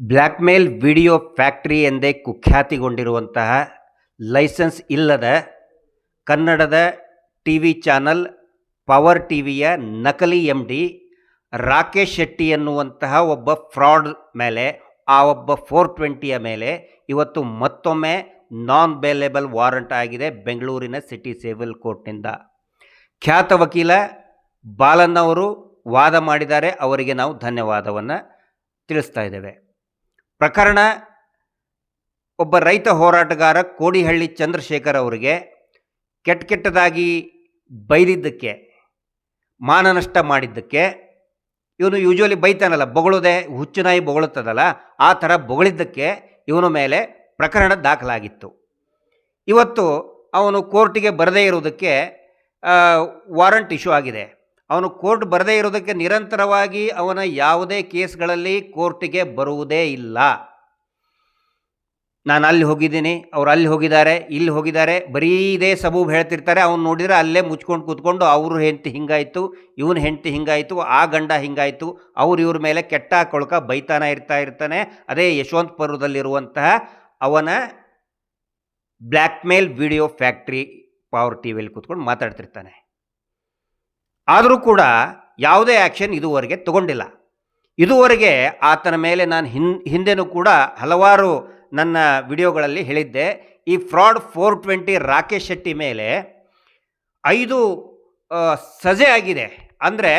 Black ಮೇಲ್ video factory ಎಂದೇ ಕುಖ್ಯಾತಿಗೊಂಡಿರುವಂತಹ licence ಇಲ್ಲದ ಕನ್ನಡದ T V channel power T ವಿಯ ನಕಲಿ ಎಂ ಡಿ ರಾಕೇಶ್ ಶೆಟ್ಟಿ ಎನ್ನುವಂತಹ ಒಬ್ಬ ಫ್ರಾಡ್ ಮೇಲೆ, ಆ ಒಬ್ಬ ಫೋರ್ ಟ್ವೆಂಟಿಯ ಮೇಲೆ ಇವತ್ತು ಮತ್ತೊಮ್ಮೆ ನಾನ್ ಬೇಲೇಬಲ್ ವಾರಂಟ್ ಆಗಿದೆ ಬೆಂಗಳೂರಿನ ಸಿಟಿ ಸಿವಿಲ್ ಕೋರ್ಟ್ನಿಂದ. ಖ್ಯಾತ ವಕೀಲ ಬಾಲನ್ ಅವರು ವಾದ ಮಾಡಿದ್ದಾರೆ. ಅವರಿಗೆ ನಾವು ಧನ್ಯವಾದವನ್ನು ತಿಳಿಸ್ತಾ ಇದ್ದೇವೆ. ಪ್ರಕರಣ ಒಬ್ಬ ರೈತ ಹೋರಾಟಗಾರ ಕೋಡಿಹಳ್ಳಿ ಚಂದ್ರಶೇಖರ್ ಅವರಿಗೆ ಕೆಟ್ಟ ಕೆಟ್ಟದಾಗಿ ಬೈದಿದ್ದಕ್ಕೆ, ಮಾನನಷ್ಟ ಮಾಡಿದ್ದಕ್ಕೆ, ಇವನು ಯೂಶ್ವಲಿ ಬೈತಾನಲ್ಲ, ಬೊಗಳೋದೆ, ಹುಚ್ಚುನಾಯಿ ಬೊಗಳುತ್ತದಲ್ಲ, ಆ ಥರ ಬೊಗಳಿದ್ದಕ್ಕೆ ಇವನ ಮೇಲೆ ಪ್ರಕರಣ ದಾಖಲಾಗಿತ್ತು. ಇವತ್ತು ಅವನು ಕೋರ್ಟಿಗೆ ಬರದೇ ಇರುವುದಕ್ಕೆ ವಾರಂಟ್ ಇಶ್ಯೂ ಆಗಿದೆ. ಅವನು ಕೋರ್ಟ್ ಬರದೇ ಇರೋದಕ್ಕೆ ನಿರಂತರವಾಗಿ ಅವನ ಯಾವುದೇ ಕೇಸ್ಗಳಲ್ಲಿ ಕೋರ್ಟಿಗೆ ಬರುವುದೇ ಇಲ್ಲ. ನಾನು ಅಲ್ಲಿ ಹೋಗಿದ್ದೀನಿ, ಅವ್ರು ಅಲ್ಲಿ ಹೋಗಿದ್ದಾರೆ, ಇಲ್ಲಿ ಹೋಗಿದ್ದಾರೆ, ಬರೀ ಇದೇ ಸಬೂಬ್ ಹೇಳ್ತಿರ್ತಾರೆ, ಅವ್ನು ನೋಡಿದರೆ ಅಲ್ಲೇ ಮುಚ್ಕೊಂಡು ಕೂತ್ಕೊಂಡು ಅವರು ಹೆಂಡತಿ ಹಿಂಗಾಯಿತು, ಇವನು ಹೆಂಡತಿ ಹಿಂಗಾಯಿತು, ಆ ಗಂಡ ಹಿಂಗಾಯಿತು, ಅವ್ರು ಇವ್ರ ಮೇಲೆ ಕೆಟ್ಟ ಕೊಳಕ ಬೈತಾನ ಇರ್ತಾ ಇರ್ತಾನೆ, ಅದೇ ಯಶವಂತಪುರದಲ್ಲಿರುವಂತಹ ಅವನ black mail video factory power T ವಿಯಲ್ಲಿ ಕೂತ್ಕೊಂಡು ಮಾತಾಡ್ತಿರ್ತಾನೆ. ಆದರೂ ಕೂಡ ಯಾವುದೇ ಆ್ಯಕ್ಷನ್ ಇದುವರೆಗೆ ತಗೊಂಡಿಲ್ಲ. ಇದುವರೆಗೆ ಆತನ ಮೇಲೆ ನಾನು ಹಿನ್, ಹಿಂದೆನೂ ಕೂಡ ಹಲವಾರು ನನ್ನ ವಿಡಿಯೋಗಳಲ್ಲಿ ಹೇಳಿದ್ದೆ. ಈ fraud four twenty Rakesh Shetty ಮೇಲೆ ಐದು ಸಜೆ ಆಗಿದೆ. ಅಂದರೆ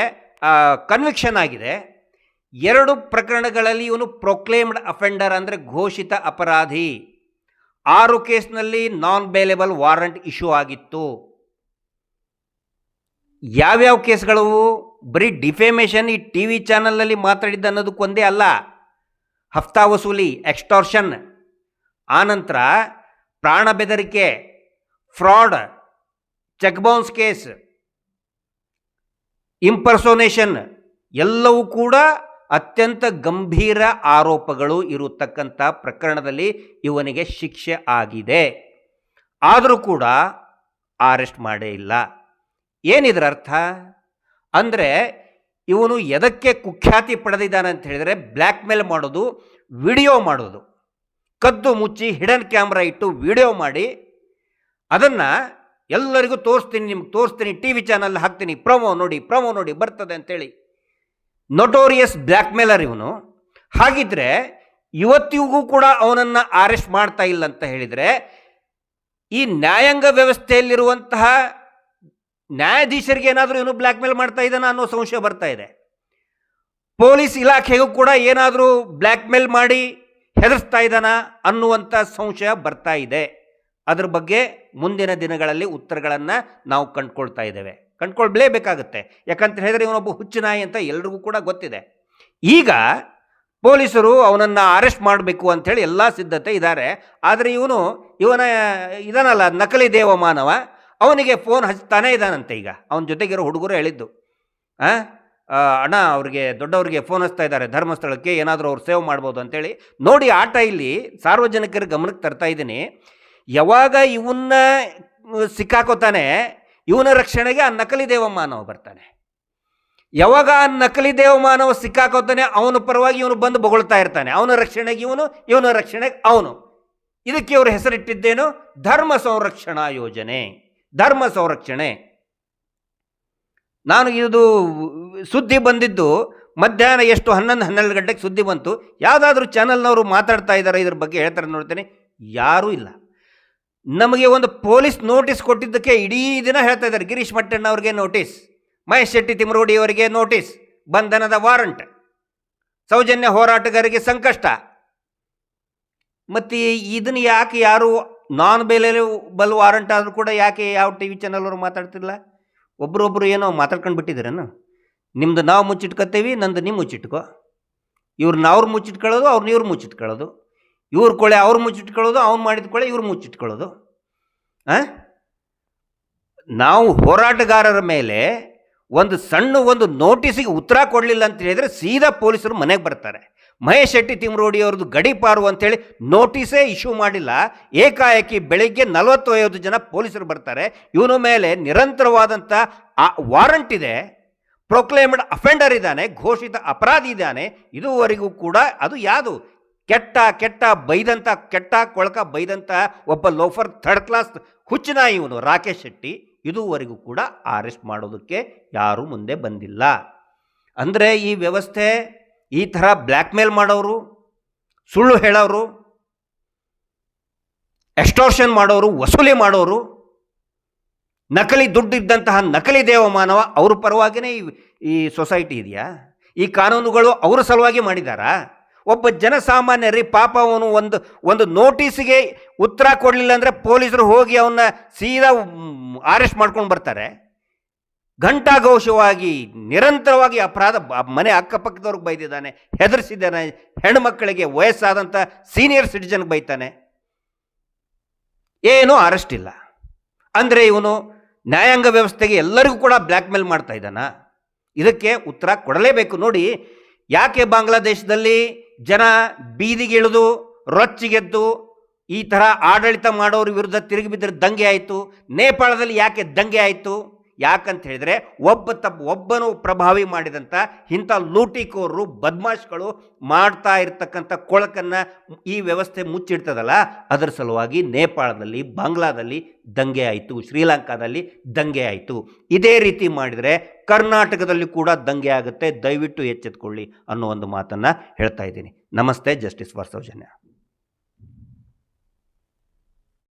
ಕನ್ವಿಕ್ಷನ್ ಆಗಿದೆ. ಎರಡು ಪ್ರಕರಣಗಳಲ್ಲಿ ಇವನು ಪ್ರೊಕ್ಲೇಮ್ಡ್ ಅಫೆಂಡರ್ ಅಂದರೆ ಘೋಷಿತ ಅಪರಾಧಿ. ಆರು ಕೇಸ್ನಲ್ಲಿ ನಾನ್ ಬೇಲೆಬಲ್ ವಾರಂಟ್ ಇಶ್ಯೂ ಆಗಿತ್ತು. ಯಾವ್ಯಾವ ಕೇಸ್ಗಳು? ಬರೀ ಡಿಫೇಮೇಷನ್ ಈ ಟಿ ವಿ ಚಾನಲ್ನಲ್ಲಿ ಮಾತಾಡಿದ್ದು ಅನ್ನೋದಕ್ಕೊಂದೇ ಅಲ್ಲ. ಹಫ್ತಾ ವಸೂಲಿ, ಎಕ್ಸ್ಟಾರ್ಷನ್. ಆನಂತರ ಪ್ರಾಣ ಬೆದರಿಕೆ, fraud cheque bounce case, impersonation ಎಲ್ಲವೂ ಕೂಡ ಅತ್ಯಂತ ಗಂಭೀರ ಆರೋಪಗಳು ಇರತಕ್ಕಂಥ ಪ್ರಕರಣದಲ್ಲಿ ಇವನಿಗೆ ಶಿಕ್ಷೆ ಆಗಿದೆ. ಆದರೂ ಕೂಡ ಅರೆಸ್ಟ್ ಮಾಡೇ ಇಲ್ಲ. ಏನಿದ್ರ ಅರ್ಥ ಅಂದರೆ ಇವನು ಎದಕ್ಕೆ ಕುಖ್ಯಾತಿ ಪಡೆದಿದ್ದಾನೆ ಅಂತ ಹೇಳಿದರೆ ಬ್ಲ್ಯಾಕ್ ಮೇಲ್ ಮಾಡೋದು, ವಿಡಿಯೋ ಮಾಡೋದು. ಕದ್ದು ಮುಚ್ಚಿ ಹಿಡನ್ ಕ್ಯಾಮ್ರಾ ಇಟ್ಟು ವಿಡಿಯೋ ಮಾಡಿ, ಅದನ್ನು ಎಲ್ಲರಿಗೂ ತೋರಿಸ್ತೀನಿ ನಿಮ್ಗೆ ತೋರಿಸ್ತೀನಿ ಟಿ ವಿ ಚಾನಲ್ ಹಾಕ್ತೀನಿ, ಪ್ರೊಮೋ ನೋಡಿ ಪ್ರೊಮೋ ನೋಡಿ ಬರ್ತದೆ ಅಂತೇಳಿ. ನೊಟೋರಿಯಸ್ ಬ್ಲ್ಯಾಕ್ ಮೇಲರ್ ಇವನು. ಹಾಗಿದ್ರೆ ಇವತ್ತಿಗೂ ಕೂಡ ಅವನನ್ನು ಅರೆಸ್ಟ್ ಮಾಡ್ತಾ ಇಲ್ಲ ಅಂತ ಹೇಳಿದರೆ, ಈ ನ್ಯಾಯಾಂಗ ವ್ಯವಸ್ಥೆಯಲ್ಲಿರುವಂತಹ ನ್ಯಾಯಾಧೀಶರಿಗೆ ಏನಾದರೂ ಇವನು ಬ್ಲ್ಯಾಕ್ ಮೇಲ್ ಮಾಡ್ತಾ ಇದ್ದಾನ ಅನ್ನೋ ಸಂಶಯ ಬರ್ತಾ ಇದೆ. ಪೊಲೀಸ್ ಇಲಾಖೆಗೂ ಕೂಡ ಏನಾದರೂ ಬ್ಲ್ಯಾಕ್ ಮೇಲ್ ಮಾಡಿ ಹೆದರ್ಸ್ತಾ ಇದ್ದಾನ ಅನ್ನುವಂಥ ಸಂಶಯ ಬರ್ತಾ ಇದೆ. ಅದ್ರ ಬಗ್ಗೆ ಮುಂದಿನ ದಿನಗಳಲ್ಲಿ ಉತ್ತರಗಳನ್ನು ನಾವು ಕಂಡುಕೊಳ್ತಾ ಇದ್ದೇವೆ. ಕಂಡ್ಕೊಳ್ಲೇಬೇಕಾಗುತ್ತೆ. ಯಾಕಂತ ಹೇಳಿದ್ರೆ ಇವನೊಬ್ಬ ಹುಚ್ಚುನಾಯಿ ಅಂತ ಎಲ್ರಿಗೂ ಕೂಡ ಗೊತ್ತಿದೆ. ಈಗ ಪೊಲೀಸರು ಅವನನ್ನು ಅರೆಸ್ಟ್ ಮಾಡಬೇಕು ಅಂಥೇಳಿ ಎಲ್ಲ ಸಿದ್ಧತೆ ಇದ್ದಾರೆ ಆದರೆ ಇವನು, ಇವನ ಇದನ್ನಲ್ಲ ನಕಲಿ ದೇವ ಮಾನವ ಅವನಿಗೆ ಫೋನ್ ಹಚ್ತಾನೇ ಇದ್ದಾನಂತೆ ಈಗ. ಅವನ ಜೊತೆಗಿರೋ ಹುಡುಗರು ಹೇಳಿದ್ದು? ಆ, ಅಣ್ಣ ಅವ್ರಿಗೆ ದೊಡ್ಡವ್ರಿಗೆ ಫೋನ್ ಹಚ್ತಾ ಇದ್ದಾರೆ ಧರ್ಮಸ್ಥಳಕ್ಕೆ ಏನಾದರೂ ಅವ್ರು ಸೇವ್ ಮಾಡ್ಬೋದು ಅಂತೇಳಿ. ನೋಡಿ ಆಟ ಇಲ್ಲಿ ಸಾರ್ವಜನಿಕರ ಗಮನಕ್ಕೆ ತರ್ತಾ ಇದ್ದೀನಿ. ಯಾವಾಗ ಇವನ್ನ ಸಿಕ್ಕಾಕೋತಾನೆ ಇವನ ರಕ್ಷಣೆಗೆ ಆ ನಕಲಿ ದೇವಮಾನವ ಬರ್ತಾನೆ. ಯಾವಾಗ ಆ ನಕಲಿ ದೇವಮಾನವ ಸಿಕ್ಕಾಕೋತಾನೆ ಅವನ ಪರವಾಗಿ ಇವನು ಬಂದು ಬೊಗಳ್ತಾ ಇರ್ತಾನೆ. ಅವನ ರಕ್ಷಣೆಗೆ ಇವನು ಇವನ ರಕ್ಷಣೆಗೆ ಅವನು. ಇದಕ್ಕೆ ಇವರು ಹೆಸರಿಟ್ಟಿದ್ದೇನು? ಧರ್ಮ ಸಂರಕ್ಷಣಾ ಯೋಜನೆ. ಧರ್ಮ ಸಂರಕ್ಷಣೆ. ನಾನು ಇದು ಸುದ್ದಿ ಬಂದಿದ್ದು ಮಧ್ಯಾಹ್ನ ಎಷ್ಟು ಹನ್ನೊಂದು, ಹನ್ನೆರಡು ಗಂಟೆಗೆ ಸುದ್ದಿ ಬಂತು. ಯಾವುದಾದ್ರೂ ಚಾನಲ್ನವರು ಮಾತಾಡ್ತಾ ಇದ್ದಾರೆ ಇದ್ರ ಬಗ್ಗೆ ಹೇಳ್ತಾರೆ ನೋಡ್ತೇನೆ. ಯಾರೂ ಇಲ್ಲ. ನಮಗೆ ಒಂದು ಪೊಲೀಸ್ ನೋಟಿಸ್ ಕೊಟ್ಟಿದ್ದಕ್ಕೆ ಇಡೀ ದಿನ ಹೇಳ್ತಾ ಇದ್ದಾರೆ ಗಿರೀಶ್ ಮಟ್ಟಣ್ಣ ಅವರಿಗೆ ನೋಟಿಸ್, ಮಹೇಶ್ ಶೆಟ್ಟಿ ತಿಮರೋಡಿ ಅವರಿಗೆ ನೋಟಿಸ್, ಬಂಧನದ ವಾರಂಟ್, ಸೌಜನ್ಯ ಹೋರಾಟಗಾರರಿಗೆ ಸಂಕಷ್ಟ. ಮತ್ತು ಇದನ್ನು ಯಾಕೆ ಯಾರು ನಾನ್ ಬೇಲೆಬಲ್ ವಾರಂಟ್ ಆದರೂ ಕೂಡ ಯಾಕೆ ಯಾವ ಟಿ ವಿ ಚಾನಲ್ವರು ಮಾತಾಡ್ತಿಲ್ಲ ಒಬ್ರೊಬ್ರು ಏನೋ ಮಾತಾಡ್ಕೊಂಡು ಬಿಟ್ಟಿದ್ದೀರೇನು ನಿಮ್ದು ನಾವು ಮುಚ್ಚಿಟ್ಕೊತೀವಿ, ನಂದು ನೀವು ಮುಚ್ಚಿಟ್ಕೋ. ಇವ್ರು ಅವ್ರು ಮುಚ್ಚಿಟ್ಕೊಳ್ಳೋದು ಅವ್ರನ್ನ ಇವ್ರು ಮುಚ್ಚಿಟ್ಕೊಳ್ಳೋದು. ಇವ್ರ ಕೊಳೆ ಅವ್ರು ಮುಚ್ಚಿಟ್ಕೊಳ್ಳೋದು, ಅವ್ನು ಮಾಡಿದ ಕೊಳೆ ಇವ್ರು ಮುಚ್ಚಿಟ್ಕೊಳ್ಳೋದು. ಆ? ನಾವು ಹೋರಾಟಗಾರರ ಮೇಲೆ ಒಂದು ಸಣ್ಣ ಒಂದು ನೋಟಿಸಿಗೆ ಉತ್ತರ ಕೊಡಲಿಲ್ಲ ಅಂತ ಹೇಳಿದರೆ ಸೀದಾ ಪೊಲೀಸರು ಮನೆಗೆ ಬರ್ತಾರೆ. ಮಹೇಶ್ ಶೆಟ್ಟಿ ತಿಮ್ರೋಡಿ ಅವ್ರದ್ದು ಗಡಿಪಾರು ಅಂತೇಳಿ ನೋಟಿಸೇ ಇಶ್ಯೂ ಮಾಡಿಲ್ಲ. ಏಕಾಏಕಿ ಬೆಳಿಗ್ಗೆ ನಲವತ್ತು ಐವತ್ತು ಜನ ಪೊಲೀಸರು ಬರ್ತಾರೆ. ಇವನ ಮೇಲೆ ನಿರಂತರವಾದಂಥ ಆ ವಾರಂಟ್ ಇದೆ. ಪ್ರೊಕ್ಲೇಮ್ಡ್ ಅಫೆಂಡರ್ ಇದ್ದಾನೆ, ಘೋಷಿತ ಅಪರಾಧಿ ಇದ್ದಾನೆ. ಇದುವರೆಗೂ ಕೂಡ ಅದು ಯಾವುದು? ಕೆಟ್ಟ ಕೆಟ್ಟ ಬೈದಂಥ ಕೆಟ್ಟ ಕೊಳಕ ಬೈದಂಥ ಒಬ್ಬ ಲೋಫರ್ ಥರ್ಡ್ ಕ್ಲಾಸ್ ಹುಚ್ಚಿನ ಇವನು ರಾಕೇಶ್ ಶೆಟ್ಟಿ. ಇದುವರೆಗೂ ಕೂಡ ಅರೆಸ್ಟ್ ಮಾಡೋದಕ್ಕೆ ಯಾರೂ ಮುಂದೆ ಬಂದಿಲ್ಲ. ಅಂದರೆ ಈ ವ್ಯವಸ್ಥೆ ಈ ಥರ ಬ್ಲ್ಯಾಕ್ಮೇಲ್ ಮಾಡೋರು, ಸುಳ್ಳು ಹೇಳೋರು ಎಕ್ಸ್ಟೋರ್ಷನ್ ಮಾಡೋರು, ವಸೂಲಿ ಮಾಡೋರು, ನಕಲಿ ದುಡ್ಡಿದ್ದಂತಹ ನಕಲಿ ದೇವಮಾನವ ಅವ್ರ ಪರವಾಗಿಯೇ ಈ ಈ ಸೊಸೈಟಿ ಇದೆಯಾ? ಈ ಕಾನೂನುಗಳು ಅವರ ಸಲುವಾಗಿ ಮಾಡಿದಾರಾ? ಒಬ್ಬ ಜನಸಾಮಾನ್ಯರಿ ಪಾಪ ಅವನು ಒಂದು ಒಂದು ನೋಟಿಸಿಗೆ ಉತ್ತರ ಕೊಡಲಿಲ್ಲ ಅಂದರೆ ಪೊಲೀಸರು ಹೋಗಿ ಅವನ್ನ ಸೀದಾ ಅರೆಸ್ಟ್ ಮಾಡ್ಕೊಂಡು ಬರ್ತಾರೆ. ಘಂಟಾಘೋಷವಾಗಿ, ನಿರಂತರವಾಗಿ ಅಪರಾಧ ಮನೆ ಅಕ್ಕಪಕ್ಕದವ್ರಿಗೆ ಬೈದಿದ್ದಾನೆ, ಹೆದರಿಸಿದ್ದಾನೆ ಹೆಣ್ಮಕ್ಕಳಿಗೆ ವಯಸ್ಸಾದಂಥ ಸೀನಿಯರ್ ಸಿಟಿಜನ್ಗೆ ಬೈತಾನೆ. ಏನೂ ಅರೆಸ್ಟ್ ಇಲ್ಲ. ಅಂದರೆ ಇವನು ನ್ಯಾಯಾಂಗ ವ್ಯವಸ್ಥೆಗೆ ಎಲ್ಲರಿಗೂ ಕೂಡ ಬ್ಲ್ಯಾಕ್ ಮೇಲ್ ಮಾಡ್ತಾ ಇದ್ದಾನ? ಇದಕ್ಕೆ ಉತ್ತರ ಕೊಡಲೇಬೇಕು. ನೋಡಿ, ಯಾಕೆ ಬಾಂಗ್ಲಾದೇಶದಲ್ಲಿ ಜನ ಬೀದಿಗಿಳಿದು, ರೊಚ್ಚಿಗೆದ್ದು, ಈ ಥರ ಆಡಳಿತ ಮಾಡೋರ ವಿರುದ್ಧ ತಿರುಗಿ ಬಿದ್ದರೆ ದಂಗೆ ಆಯಿತು. ನೇಪಾಳದಲ್ಲಿ ಯಾಕೆ ದಂಗೆ ಆಯಿತು? ಯಾಕಂತ ಹೇಳಿದರೆ ಒಬ್ಬ ತಪ್ಪು ಒಬ್ಬನು ಪ್ರಭಾವಿ ಮಾಡಿದಂಥ ಇಂಥ ಲೂಟಿಕೋರರು, ಬದ್ಮಾಶ್ಗಳು ಮಾಡ್ತಾ ಇರ್ತಕ್ಕಂಥ ಕೊಳಕನ್ನು ಈ ವ್ಯವಸ್ಥೆ ಮುಚ್ಚಿಡ್ತದಲ್ಲ, ಅದರ ಸಲುವಾಗಿ ನೇಪಾಳದಲ್ಲಿ, ಬಾಂಗ್ಲಾದಲ್ಲಿ ದಂಗೆ ಆಯಿತು, ಶ್ರೀಲಂಕಾದಲ್ಲಿ ದಂಗೆ ಆಯಿತು. ಇದೇ ರೀತಿ ಮಾಡಿದರೆ ಕರ್ನಾಟಕದಲ್ಲಿ ಕೂಡ ದಂಗೆ ಆಗುತ್ತೆ, ದಯವಿಟ್ಟು ಎಚ್ಚೆತ್ಕೊಳ್ಳಿ ಅನ್ನೋ ಒಂದು ಮಾತನ್ನು ಹೇಳ್ತಾ ಇದ್ದೀನಿ. ನಮಸ್ತೆ, ಜಸ್ಟಿಸ್ ಫಾರ್ ಸೌಜನ್ಯ